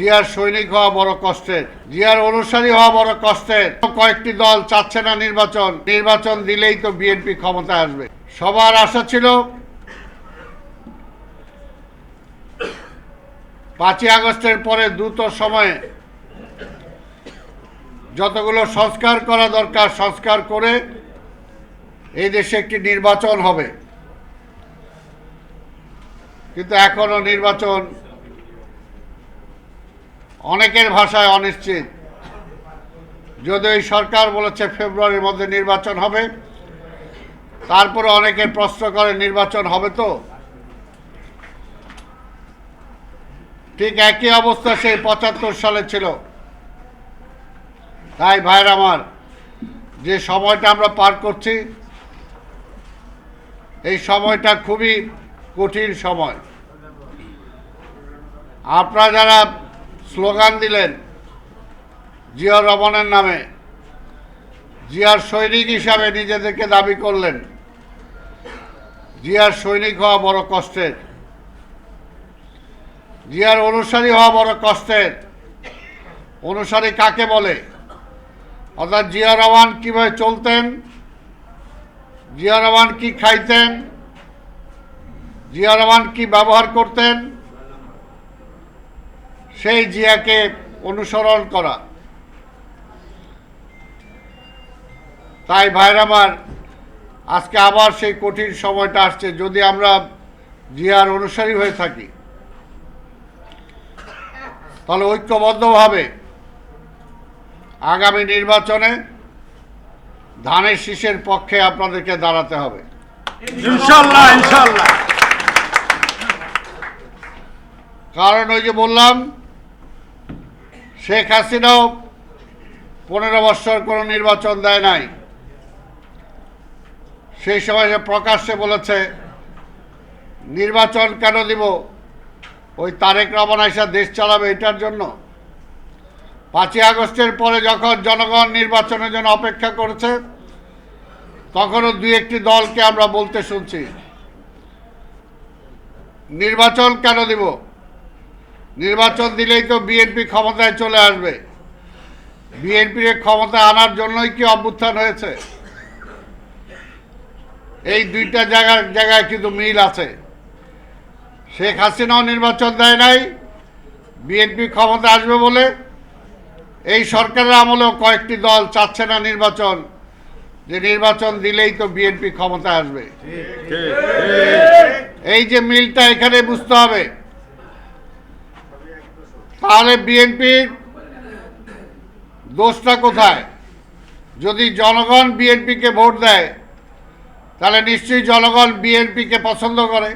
জিয়ার সৈনিক হওয়া বড় কষ্টের, জিয়ার অনুসারী হওয়া বড় কষ্টের। কয়েকটি দল চাচ্ছে না নির্বাচন নির্বাচন দিলেই তো বিএনপি ক্ষমতায় আসবে। সবার আশা ছিল পাঁচই আগস্টের পরে দ্রুত সময়ে যতগুলো সংস্কার করা দরকার, সংস্কার করে এই দেশে একটি নির্বাচন হবে। কিন্তু এখনও নির্বাচন অনেকের ভাষায় অনিশ্চিত। যদিও এই সরকার বলেছে ফেব্রুয়ারির মধ্যে নির্বাচন হবে, তারপরে অনেকে প্রশ্ন করে নির্বাচন হবে তো। ঠিক একই অবস্থা সেই পঁচাত্তর সালে ছিল। তাই ভাইর আমার, যে সময়টা আমরা পার করছি, এই সময়টা খুবই কঠিন সময়। আপনারা যারা স্লোগান দিলেন জিয়া রমনের নামে। জিয়ার সৈনিক হিসাবে নিজেদেরকে দাবি করলেন। জিয়ার সৈনিক হওয়া বড় কষ্টের। জিয়ার অনুসারী হওয়া বড় কষ্টের। অনুসারী কাকে বলে? অর্থাৎ জিয়া রহমান কীভাবে চলতেন? জিয়া রহমান কি খাইতেন? জিয়া রহমান কি ব্যবহার করতেন? সেই জিয়াকে অনুসরণ করা। তাই ভাইর আমার আজকে আবার সেই কঠিন সময়টা আসছে যদি আমরা জিয়ার অনুসারী হয়ে থাকি। তাহলে ঐক্যবদ্ধভাবে আগামী নির্বাচনে ধানের শীষের পক্ষে আপনাদেরকে দাঁড়াতে হবে। ইনশাল্লাহ ইনশাল্লাহ। কারণ ওই যে বললাম শেখ হাসিনাও পনেরো বছর কোনো নির্বাচন দেয় নাই। সেই সময় সে প্রকাশ্যে বলেছে, নির্বাচন কেন দিব? ওই তারেক রহমান এসে দেশ চালাবে এটার জন্য। পাঁচই আগস্টের পরে যখন জনগণ নির্বাচনের জন্য অপেক্ষা করছে, তখনও দুই একটি দলকে আমরা বলতে শুনছি, নির্বাচন কেন দিব? নির্বাচন দিলেই তো বিএনপি ক্ষমতায় চলে আসবে। বিএনপির ক্ষমতায় আনার জন্যই কি অভ্যুত্থান হয়েছে? এই দুইটা জায়গার জায়গায় কিন্তু মিল আছে। শেখ হাসিনাও নির্বাচন দেয় নাই বিএনপি ক্ষমতা আসবে বলে। এই সরকারের আমলেও কয়েকটি দল চাচ্ছে না নির্বাচন। যে নির্বাচন দিলেই তো বিএনপি ক্ষমতা আসবে। এই যে মিলটা এখানে বুঝতে হবে। তাহলে বিএনপির দোষটা কোথায়? যদি জনগণ বিএনপিকে ভোট দেয়, তাহলে নিশ্চয়ই জনগণ বিএনপিকে পছন্দ করে।